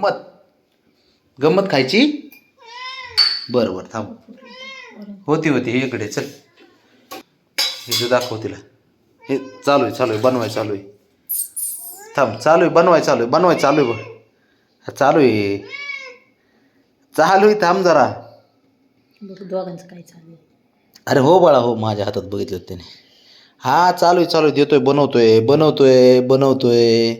गंमत. गंमत खायची? बरं बरं थांब. होती होती हे इकडे चल. हे दाखव तिला. हे चालू आहे चालू आहे बनवाय चालू आहे. थांब चालू आहे बनवाय चालू आहे बनवाय चालू आहे बघ. हा, चालू आहे. चालू आहे थांब जरा. बघ दोघांचं काय चालू आहे. अरे हो बाळा हो माझ्या हातात बघितलं होतं त्याने. हा चालू आहे चालू आहे देतोय बनवतोय बनवतोय बनवतोय.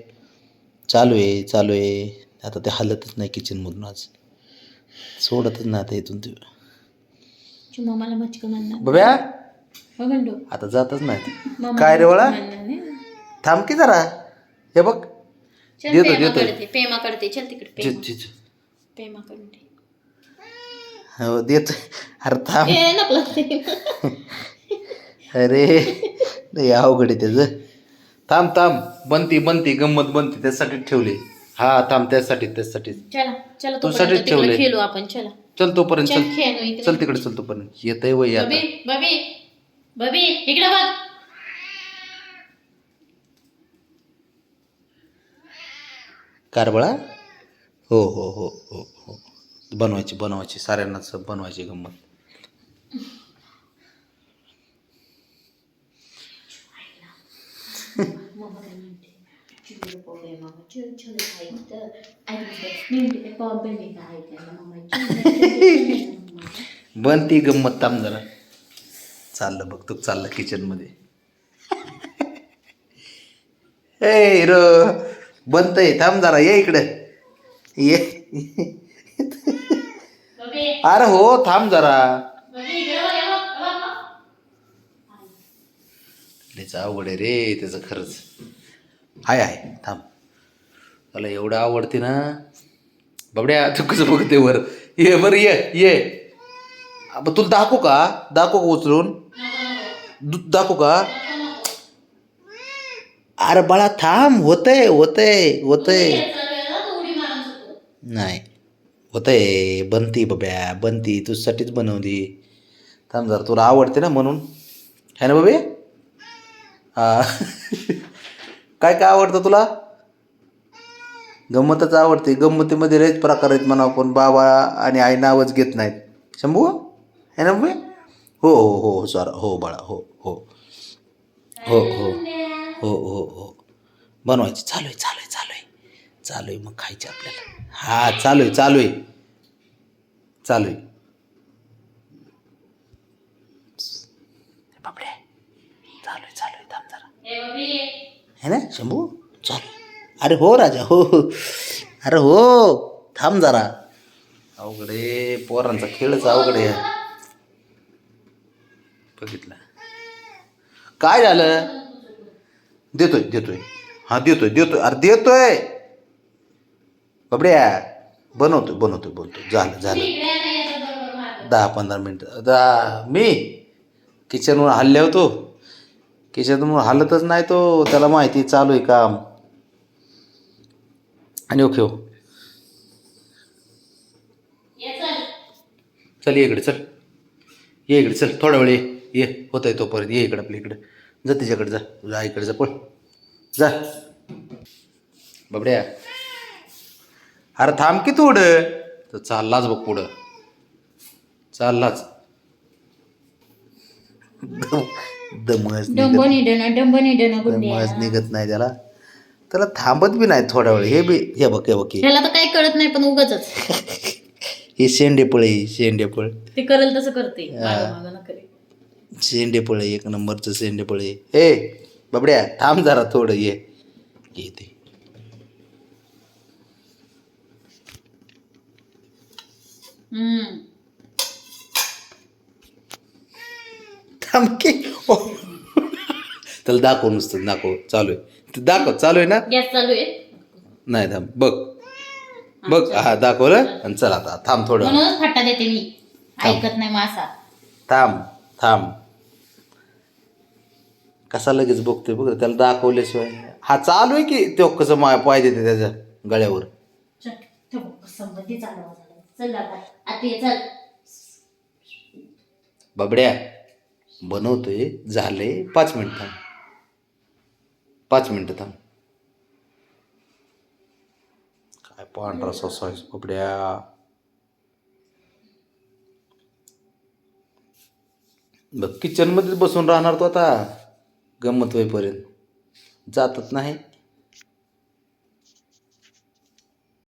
चालू आहे चालू आहे. आता ते हलतच नाही किचनमधून आज. सोडतच नाही आता इथून ते. चिमा मला मचक म्हणणार बघ्या हो गंडू. आता जातच नाही काय रे नाही. थांब की जरा. हे बघ. चल देतो, पेमा देतो. करते पेमा करते. चल तिकडे जी- पेमा जी- जी. पेमा करते. हो देतो अरे थांब. ए नकला अरे लय अवघड आहे त्याचं. थांब थांब. बनती बनती गंमत बनती त्यासाठी ठेवली. हा थांब त्यासाठी त्यासाठी चला चला तू तोपर्यंत साठी तिकडे ठेवलंय. खेळू आपण चला. चल तोपर्यंत चल चल. खेळू इकडे. चल तिकडे चल तोपर्यंत. येतंय वय आता. बबी बबी बबी इकडे बघ. कारबळा? हो हो हो हो हो. बनवायची बनवायची. साऱ्यांनाच बनवायची गंमत. मम्मा काय म्हणते रे मामा बनती गंमत थांब जरा चाललं बघ तू चाललं किचनमध्ये ए हिरो बनतय थांब जरा ये इकडे ये अरे हो थांब जरा अवघड आहे रे त्याचं खरंच हाय आहे थांब. मला एवढं आवडते ना. बाबड्या तू कसं बघते वर? ये बरं ये ये. तुला दाखवू का? दाखवू का उचलून? दाखवू का? अरे बाळा थांब. होतंय होतंय होतंय. नाही. होतंय. बनती बाब्या बनती. तुझ्यासाठीच बनवली. थांब जरा तुला आवडते ना म्हणून. है ना बाबे? हा. काय काय आवडतं तुला? गंमतच आवडते. गंमतीमध्ये लयच प्रकार आहेत म्हणा पण बाबा आणि आई नावच घेत नाहीत. शंभू? आहे ना मी हो हो हो, हो सर हो बाळा हो हो. हो हो हो हो हो. बनवायची. चालू आहे चालू आहे चालू आहे चालू आहे मग खायची आपल्याला. हां चालू आहे चालू आहे चालू आहे बापडे चालू आहे चालू आहे थांब जरा है ना शंभू चल. अरे हो राजा हो, हो अरे हो थांब जरा. अवघड आहे पोरांचा खेळच अवघड आहे. बघितला. काय झालं? देतोय देतोय. हा देतोय देतोय. अरे देतोय. बबड्या बनवतोय बनवतोय बोलतोय झालं झालं. दहा पंधरा मिनटं. दहा मी किचनवर हल्ले होतो. किचनवर हलतच नाही तो त्याला माहिती चालू आहे काम. आणि ओके हो चल. ये इकडे चल. ये इकडे चल. थोडा वेळ ये. ये होत आहे तोपर्यंत. ये इकडे आपल्या इकडे. जा तिच्याकडे जा. तुझ्या आईकडे जा. पळ. जा. बाबड्या. अरे थांब की थोडं. तर चाललाच बघ पुढं. चाललाच. दमच निघत गुंड्या दमच नाही त्याला. त्याला थांबत बी नाही थोडा वेळ. हे बी हे बघ हे बघ हे. ह्याला तर काही कळत नाही पण उगाच हे शेंडेपळ आहे शेंडेपळ. ते करेल तसं करते. मागं मागं न करे शेंडेपळ आहे एक नंबरचं शेंडेपळ. आहे ए बाबड्या थांब जरा थोडं ये. ये ते. हम्म. थांब की ओ. त्याला दाखव नुसतं दाखव. चालू आहे. ते दाखव चालू आहे ना? गॅस चालू आहे. नाही थांब. बघ. बघ हा दाखवलं? आणि चल आता थांब थोडं. म्हणूनच फट्टा देते मी. ऐकत नाही मासा थांब थांब. कसा लगेच बघतोय बघ त्याला दाखवल्याशिवाय. हा चालू आहे की तो कसं माय पाय देते त्याच्या गळ्यावर? चल ठेव, संबंधी चालू झालं. चल आता. आता ये, चल. बाबड्या. बनवतोय झाले पाच मिनिट थांब. पाच मिनिटं थांब. काय पांढरा सॉस कपड्या बघ किचनमध्येच बसून राहणार तो आता. गंमत होईपर्यंत. जातच नाही.